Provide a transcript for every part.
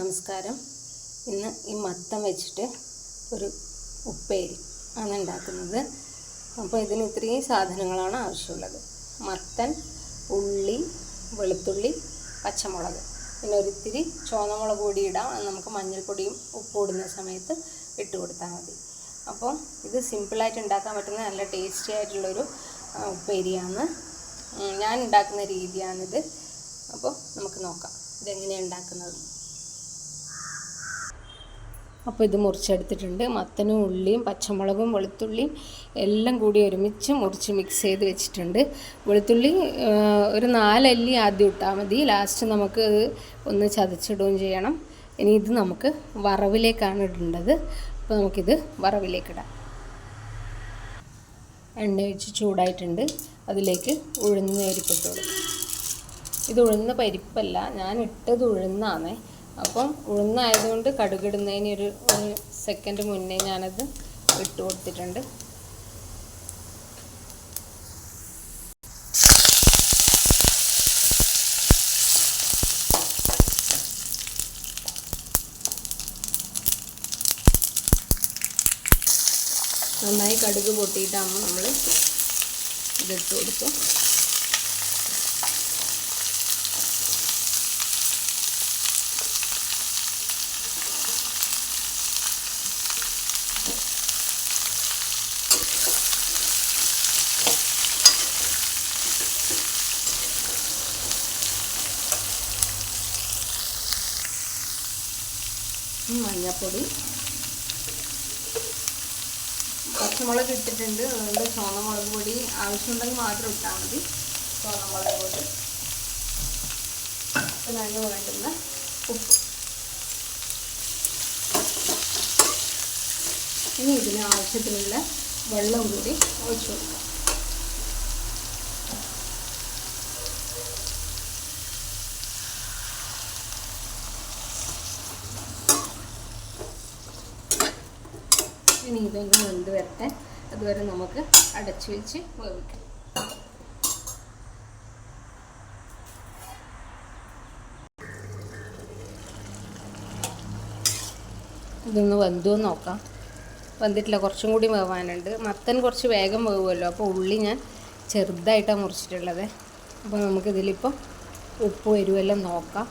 നമസ്കാരം. ഇന്ന് ഈ മത്തം വെച്ചിട്ട് ഒരു ഉപ്പേരി ആണ് ഉണ്ടാക്കുന്നത്. അപ്പോൾ ഇതിന് ഇത്രയും സാധനങ്ങളാണ് ആവശ്യമുള്ളത്. മത്തൻ ഉള്ളി വെളുത്തുള്ളി പച്ചമുളക്. പിന്നെ ഒരിത്തിരി ചുവന്നമുളക് പൊടി ഇടാം. നമുക്ക് മഞ്ഞൾപ്പൊടിയും ഉപ്പ് ഇടുന്ന സമയത്ത് ഇട്ട് കൊടുത്താൽ മതി. അപ്പോൾ ഇത് സിമ്പിളായിട്ട് ഉണ്ടാക്കാൻ പറ്റുന്ന നല്ല ടേസ്റ്റി ആയിട്ടുള്ളൊരു ഉപ്പേരിയാണ്. ഞാൻ ഉണ്ടാക്കുന്ന രീതിയാണിത്. അപ്പോൾ നമുക്ക് നോക്കാം ഇതെങ്ങനെയാണ് ഉണ്ടാക്കുന്നത്. അപ്പോൾ ഇത് മുറിച്ചെടുത്തിട്ടുണ്ട്. മത്തനും ഉള്ളിയും പച്ചമുളകും വെളുത്തുള്ളിയും എല്ലാം കൂടി ഒരുമിച്ച് മുറിച്ച് മിക്സ് ചെയ്ത് വെച്ചിട്ടുണ്ട്. വെളുത്തുള്ളി ഒരു നാലല്ലി ആദ്യം ഇട്ടാൽ മതി. ലാസ്റ്റ് നമുക്ക് ഒന്ന് ചതച്ചിടുകയും ചെയ്യണം. ഇനി ഇത് നമുക്ക് വറവിലേക്കാണ് ഇടേണ്ടത്. അപ്പോൾ നമുക്കിത് വറവിലേക്കിടാം എണ്ണ ഒഴിച്ച് ചൂടായിട്ടുണ്ട്. അതിലേക്ക് ഉഴുന്ന് പരിപ്പിട്ട് ഇത് ഉഴുന്ന പരിപ്പല്ല. ഞാൻ ഇട്ടത് ഉഴുന്നാണേ അപ്പം ഉഴുന്നായതുകൊണ്ട് കടുകിടുന്നതിന് ഒരു ഒരു സെക്കൻഡ് മുന്നേ ഞാനത് ഇട്ട് കൊടുത്തിട്ടുണ്ട്. നന്നായി കടുക് പൊട്ടിയിട്ടാകുമ്പോൾ നമ്മൾ ഇതിട്ട് കൊടുത്തു മഞ്ഞൾപ്പൊടി പച്ചമുളക് ഇട്ടിട്ടുണ്ട്. അതുകൊണ്ട് ചുവന്നമുളക് പൊടി ആവശ്യമുണ്ടെങ്കിൽ മാത്രം ഇട്ടാൽ മതി. ചുവന്നമുളക് പൊടി. പിന്നെ അതിന് വേണ്ടുന്ന ഉപ്പ്. ഇനി ഇതിന് ആവശ്യത്തിനുള്ള വെള്ളം കൂടി ഒഴിച്ചു കൊടുക്കാം. ഇനി ഇതൊന്ന് വെന്ത് വരട്ടെ. അതുവരെ നമുക്ക് അടച്ചു വെച്ച് വേവിക്കാം. ഇതൊന്ന് വെന്തു നോക്കാം. വെന്തിട്ടില്ല കുറച്ചും കൂടി വേവാനുണ്ട്. മത്തൻ കുറച്ച് വേഗം വേവുമല്ലോ അപ്പോൾ ഉള്ളി ഞാൻ ചെറുതായിട്ടാണ് മുറിച്ചിട്ടുള്ളത്. അപ്പോൾ നമുക്കിതിലിപ്പോൾ ഉപ്പ് വരുമെല്ലാം നോക്കാം.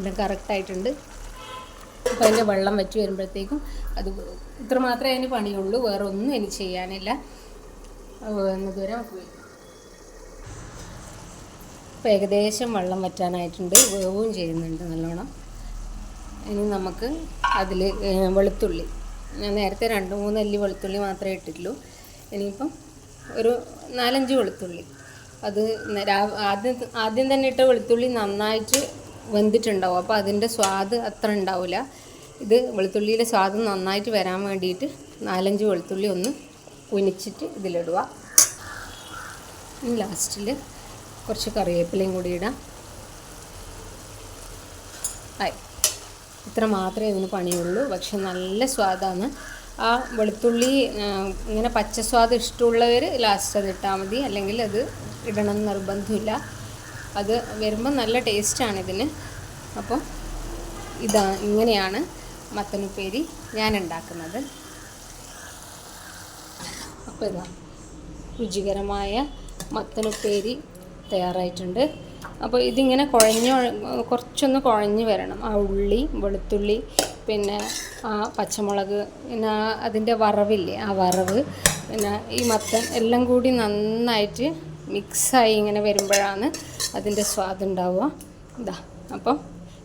ഇത് കറക്റ്റായിട്ടുണ്ട് അപ്പോൾ അതിന്റെ വെള്ളം വെച്ച് വരുമ്പോഴത്തേക്കും അത്. ഇത്ര മാത്രമേ അതിന് പണിയുള്ളൂ വേറെ ഒന്നും ഇനി ചെയ്യാനില്ല. നമുക്ക് വയ്ക്കാം ഏകദേശം വെള്ളം വറ്റാനായിട്ടുണ്ട് വേവും ചെയ്യുന്നുണ്ട് നല്ലോണം. ഇനി നമുക്ക് അതിൽ വെളുത്തുള്ളി. ഞാൻ നേരത്തെ രണ്ട് മൂന്ന് അല്ലി വെളുത്തുള്ളി മാത്രമേ ഇട്ടിട്ടുള്ളൂ. ഇനിയിപ്പം ഒരു നാലഞ്ച് വെളുത്തുള്ളി. അത് ആദ്യം ആദ്യം തന്നെ ഇട്ട വെളുത്തുള്ളി നന്നായിട്ട് വെന്തിട്ടുണ്ടാവും. അപ്പോൾ അതിന്റെ സ്വാദ് അത്ര ഉണ്ടാവില്ല ഇത് വെളുത്തുള്ളിയിലെ സ്വാദ് നന്നായിട്ട് വരാൻ വേണ്ടിയിട്ട് നാലഞ്ച് വെളുത്തുള്ളി ഒന്ന് കുനിച്ചിട്ട് ഇതിലിടുക. ലാസ്റ്റിൽ കുറച്ച് കറിവേപ്പിലയും കൂടി ഇടാം. ആയി ഇത്ര മാത്രമേ ഇതിന് പണിയുള്ളൂ. പക്ഷെ നല്ല സ്വാദാണ്. ആ വെളുത്തുള്ളി ഇങ്ങനെ പച്ച സ്വാദ് ഇഷ്ടമുള്ളവർ ലാസ്റ്റ് അത് ഇട്ടാൽ മതി. അല്ലെങ്കിൽ അത് ഇടണം നിർബന്ധമില്ല. അത് വരുമ്പോൾ നല്ല ടേസ്റ്റാണ് ഇതിന്. അപ്പോൾ ഇതാ ഇങ്ങനെയാണ് മത്തനുപ്പേരി ഞാൻ ഉണ്ടാക്കുന്നത് അപ്പോൾ ഇതാ രുചികരമായ മത്തനുപ്പേരി തയ്യാറായിട്ടുണ്ട്. അപ്പോൾ ഇതിങ്ങനെ കുഴഞ്ഞ് കുറച്ചൊന്ന് കുഴഞ്ഞ് വരണം. ആ ഉള്ളി വെളുത്തുള്ളി പിന്നെ ആ പച്ചമുളക് പിന്നെ അതിന്റെ വറവില്ലേ ആ വറവ് പിന്നെ ഈ മത്തൻ എല്ലാം കൂടി നന്നായിട്ട് മിക്സായി ഇങ്ങനെ വരുമ്പോഴാണ് അതിന്റെ സ്വാദ് ഉണ്ടാവുക. ഇതാ അപ്പം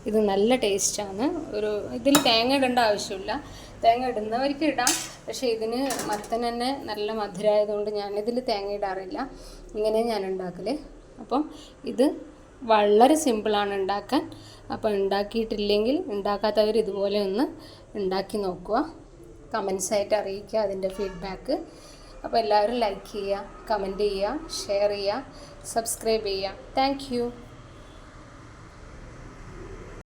ഇത് നല്ല ടേസ്റ്റാണ്. ഒരു ഇതിൽ തേങ്ങ ഇടേണ്ട ആവശ്യമില്ല. തേങ്ങ ഇടുന്നവർക്ക് ഇടാം. പക്ഷേ ഇതിന് മത്തൻ തന്നെ നല്ല മധുരമായതുകൊണ്ട് ഞാനിതിൽ തേങ്ങ ഇടാറില്ല. ഇങ്ങനെ ഞാൻ ഉണ്ടാക്കൽ അപ്പം ഇത് വളരെ സിമ്പിളാണ് ഉണ്ടാക്കാൻ. അപ്പോൾ ഉണ്ടാക്കിയിട്ടില്ലെങ്കിൽ ഉണ്ടാക്കാത്തവർ ഇതുപോലെ ഒന്ന് ഉണ്ടാക്കി നോക്കുക. കമൻസായിട്ട് അറിയിക്കുക അതിന്റെ ഫീഡ്ബാക്ക്. അപ്പോൾ എല്ലാവരും ലൈക്ക് ചെയ്യുക കമന്റ് ചെയ്യുക ഷെയർ ചെയ്യുക സബ്സ്ക്രൈബ് ചെയ്യുക. താങ്ക്